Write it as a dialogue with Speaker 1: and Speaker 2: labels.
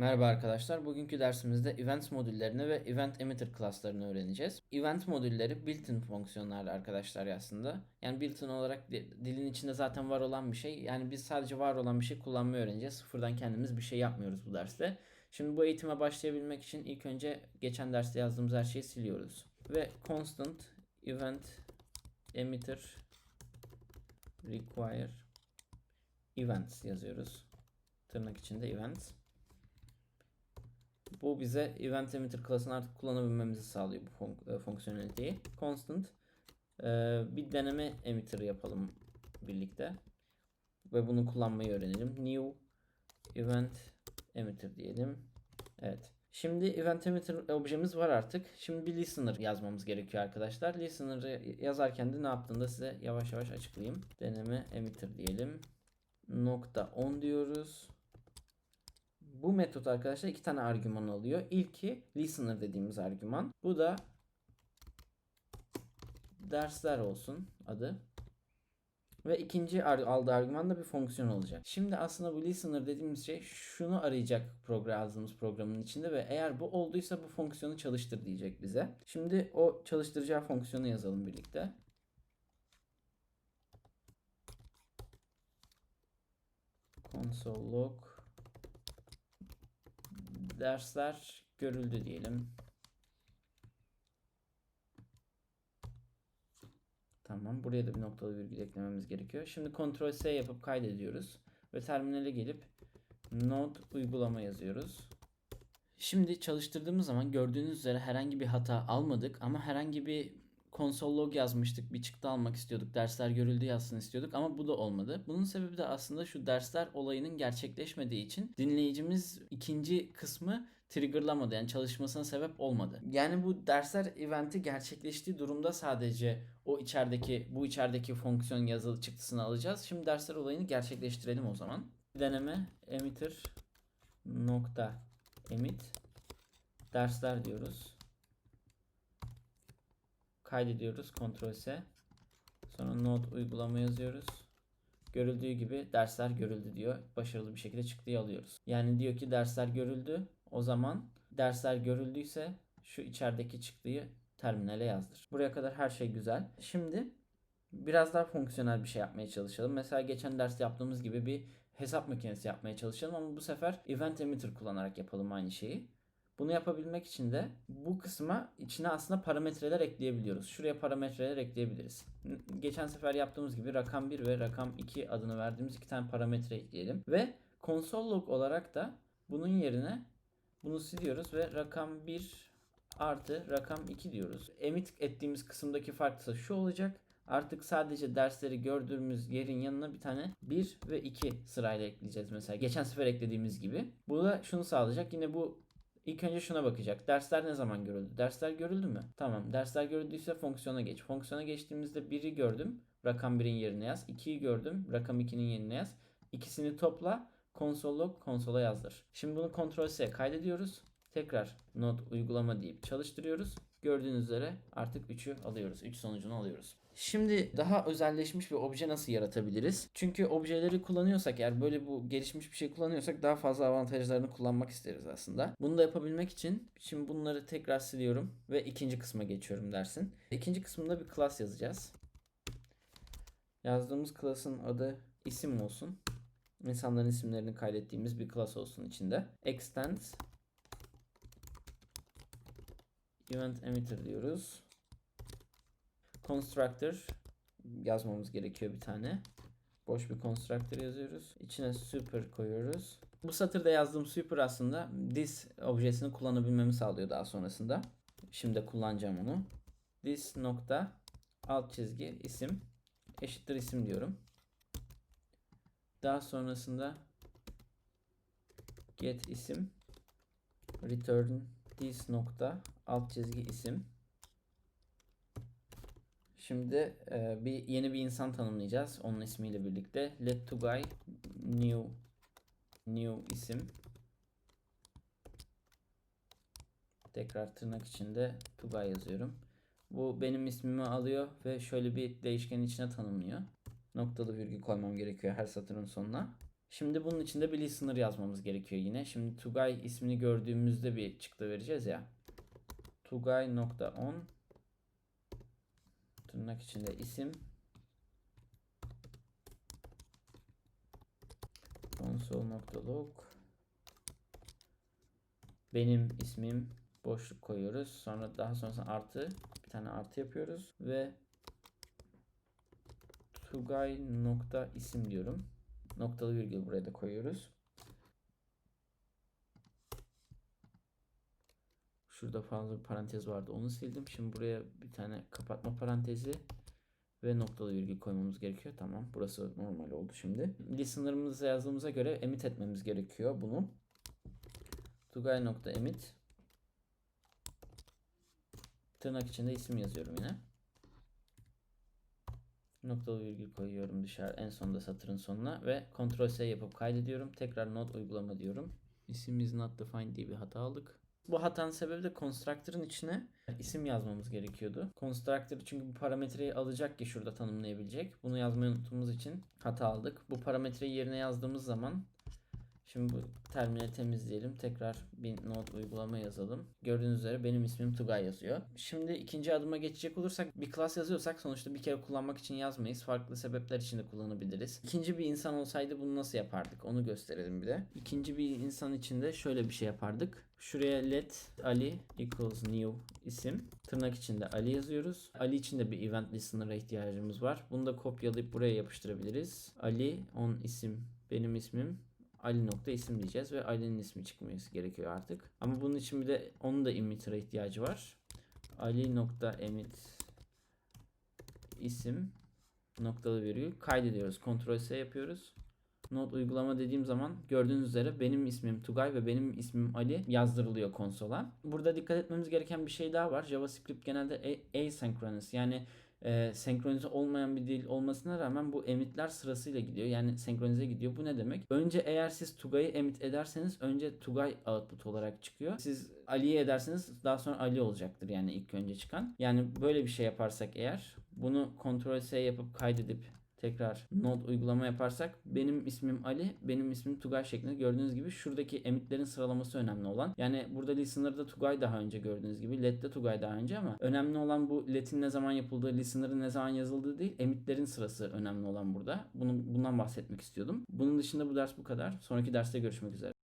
Speaker 1: Merhaba arkadaşlar. Bugünkü dersimizde event modüllerini ve event emitter klaslarını öğreneceğiz. Event modülleri built-in fonksiyonlar arkadaşlar aslında. Yani built-in olarak di- dilin içinde zaten var olan bir şey. Yani biz sadece var olan bir şey kullanmayı öğreneceğiz. Sıfırdan kendimiz bir şey yapmıyoruz bu derste. Şimdi bu eğitime başlayabilmek için ilk önce geçen derste yazdığımız her şeyi siliyoruz. Ve constant event emitter require events yazıyoruz. Tırnak içinde events. Bu bize event emitter klasını artık kullanabilmemizi sağlıyor bu fon- e, fonksiyoneliteyi. Constant e, bir deneme emitter yapalım birlikte. Ve bunu kullanmayı öğrenelim. New event emitter diyelim. Evet. Şimdi event emitter objemiz var artık. Şimdi bir listener yazmamız gerekiyor arkadaşlar. Listener'ı yazarken de ne yaptığını da size yavaş yavaş açıklayayım. Deneme emitter diyelim. Nokta 10 diyoruz. Bu metot arkadaşlar iki tane argüman alıyor. İlki listener dediğimiz argüman. Bu da dersler olsun adı. Ve ikinci aldığı argüman da bir fonksiyon olacak. Şimdi aslında bu listener dediğimiz şey şunu arayacak program yazdığımız programın içinde ve eğer bu olduysa bu fonksiyonu çalıştır diyecek bize. Şimdi o çalıştıracağı fonksiyonu yazalım birlikte. console log dersler görüldü diyelim. Tamam. Buraya da bir noktalı virgül eklememiz gerekiyor. Şimdi Ctrl S yapıp kaydediyoruz. Ve terminale gelip node uygulama yazıyoruz. Şimdi çalıştırdığımız zaman gördüğünüz üzere herhangi bir hata almadık ama herhangi bir konsol log yazmıştık. Bir çıktı almak istiyorduk. Dersler görüldü yazsın istiyorduk ama bu da olmadı. Bunun sebebi de aslında şu dersler olayının gerçekleşmediği için dinleyicimiz ikinci kısmı triggerlamadı. Yani çalışmasına sebep olmadı. Yani bu dersler eventi gerçekleştiği durumda sadece o içerideki bu içerideki fonksiyon yazılı çıktısını alacağız. Şimdi dersler olayını gerçekleştirelim o zaman. Deneme emitter nokta emit dersler diyoruz. Kaydediyoruz. Ctrl S. Sonra node uygulama yazıyoruz. Görüldüğü gibi dersler görüldü diyor. Başarılı bir şekilde çıktıyı alıyoruz. Yani diyor ki dersler görüldü. O zaman dersler görüldüyse şu içerideki çıktıyı terminale yazdır. Buraya kadar her şey güzel. Şimdi biraz daha fonksiyonel bir şey yapmaya çalışalım. Mesela geçen ders yaptığımız gibi bir hesap makinesi yapmaya çalışalım ama bu sefer event emitter kullanarak yapalım aynı şeyi. Bunu yapabilmek için de bu kısma içine aslında parametreler ekleyebiliyoruz. Şuraya parametreler ekleyebiliriz. Geçen sefer yaptığımız gibi rakam 1 ve rakam 2 adını verdiğimiz iki tane parametre ekleyelim. Ve console log olarak da bunun yerine bunu siliyoruz ve rakam 1 artı rakam 2 diyoruz. Emit ettiğimiz kısımdaki fark ise şu olacak. Artık sadece dersleri gördüğümüz yerin yanına bir tane 1 ve 2 sırayla ekleyeceğiz mesela. Geçen sefer eklediğimiz gibi. Bu da şunu sağlayacak. Yine bu ilk önce şuna bakacak. Dersler ne zaman görüldü? Dersler görüldü mü? Tamam. Dersler görüldüyse fonksiyona geç. Fonksiyona geçtiğimizde 1'i gördüm. Rakam 1'in yerine yaz. 2'yi gördüm. Rakam 2'nin yerine yaz. İkisini topla. Console log konsola yazdır. Şimdi bunu Ctrl S kaydediyoruz. Tekrar node uygulama deyip çalıştırıyoruz. Gördüğünüz üzere artık 3'ü alıyoruz. 3 sonucunu alıyoruz. Şimdi daha özelleşmiş bir obje nasıl yaratabiliriz? Çünkü objeleri kullanıyorsak eğer böyle bu gelişmiş bir şey kullanıyorsak daha fazla avantajlarını kullanmak isteriz aslında. Bunu da yapabilmek için şimdi bunları tekrar siliyorum ve ikinci kısma geçiyorum dersin. İkinci kısmında bir class yazacağız. Yazdığımız class'ın adı isim olsun. İnsanların isimlerini kaydettiğimiz bir class olsun içinde. Extends event emitter diyoruz. Constructor yazmamız gerekiyor bir tane. Boş bir constructor yazıyoruz. İçine super koyuyoruz. Bu satırda yazdığım super aslında this objesini kullanabilmemi sağlıyor daha sonrasında. Şimdi kullanacağım onu. This nokta alt çizgi isim eşittir isim diyorum. Daha sonrasında get isim return this nokta alt çizgi isim. Şimdi e, bir yeni bir insan tanımlayacağız onun ismiyle birlikte. Let to guy new new isim. Tekrar tırnak içinde to guy yazıyorum. Bu benim ismimi alıyor ve şöyle bir değişkenin içine tanımlıyor. Noktalı virgül koymam gerekiyor her satırın sonuna. Şimdi bunun içinde bir listener yazmamız gerekiyor yine. Şimdi Tugay ismini gördüğümüzde bir çıktı vereceğiz ya. Tugay tırnak içinde isim console.log benim ismim boşluk koyuyoruz. Sonra daha sonrasında artı bir tane artı yapıyoruz ve Tugay isim diyorum. Noktalı virgül buraya da koyuyoruz. Şurada fazla bir parantez vardı. Onu sildim. Şimdi buraya bir tane kapatma parantezi ve noktalı virgül koymamız gerekiyor. Tamam. Burası normal oldu şimdi. Listener'ımıza yazdığımıza göre emit etmemiz gerekiyor bunu. Tugay nokta emit tırnak içinde isim yazıyorum yine. Noktalı virgül koyuyorum dışarı en sonda satırın sonuna ve Ctrl S yapıp kaydediyorum. Tekrar node uygulama diyorum. İsim is not defined diye bir hata aldık. Bu hatanın sebebi de constructor'ın içine isim yazmamız gerekiyordu. Constructor çünkü bu parametreyi alacak ki şurada tanımlayabilecek. Bunu yazmayı unuttuğumuz için hata aldık. Bu parametreyi yerine yazdığımız zaman Şimdi bu terminali temizleyelim. Tekrar bir node uygulama yazalım. Gördüğünüz üzere benim ismim Tugay yazıyor. Şimdi ikinci adıma geçecek olursak bir class yazıyorsak sonuçta bir kere kullanmak için yazmayız. Farklı sebepler için de kullanabiliriz. İkinci bir insan olsaydı bunu nasıl yapardık? Onu gösterelim bir de. İkinci bir insan için de şöyle bir şey yapardık. Şuraya let Ali equals new isim. Tırnak içinde Ali yazıyoruz. Ali için de bir event listener'a ihtiyacımız var. Bunu da kopyalayıp buraya yapıştırabiliriz. Ali on isim benim ismim Ali nokta isim diyeceğiz ve Ali'nin ismi çıkması gerekiyor artık. Ama bunun için bir de onun da emitter'a ihtiyacı var. Ali nokta emit isim noktalı virgül kaydediyoruz. Ctrl S yapıyoruz. Node uygulama dediğim zaman gördüğünüz üzere benim ismim Tugay ve benim ismim Ali yazdırılıyor konsola. Burada dikkat etmemiz gereken bir şey daha var. JavaScript genelde asynchronous yani e, senkronize olmayan bir dil olmasına rağmen bu emitler sırasıyla gidiyor. Yani senkronize gidiyor. Bu ne demek? Önce eğer siz Tugay'ı emit ederseniz önce Tugay output olarak çıkıyor. Siz Ali'yi ederseniz daha sonra Ali olacaktır yani ilk önce çıkan. Yani böyle bir şey yaparsak eğer bunu Ctrl S yapıp kaydedip tekrar node uygulama yaparsak benim ismim Ali, benim ismim Tugay şeklinde gördüğünüz gibi şuradaki emitlerin sıralaması önemli olan. Yani burada listener'da Tugay daha önce gördüğünüz gibi, let'te Tugay daha önce ama önemli olan bu let'in ne zaman yapıldığı, listener'ın ne zaman yazıldığı değil, emitlerin sırası önemli olan burada. Bunu bundan bahsetmek istiyordum. Bunun dışında bu ders bu kadar. Sonraki derste görüşmek üzere.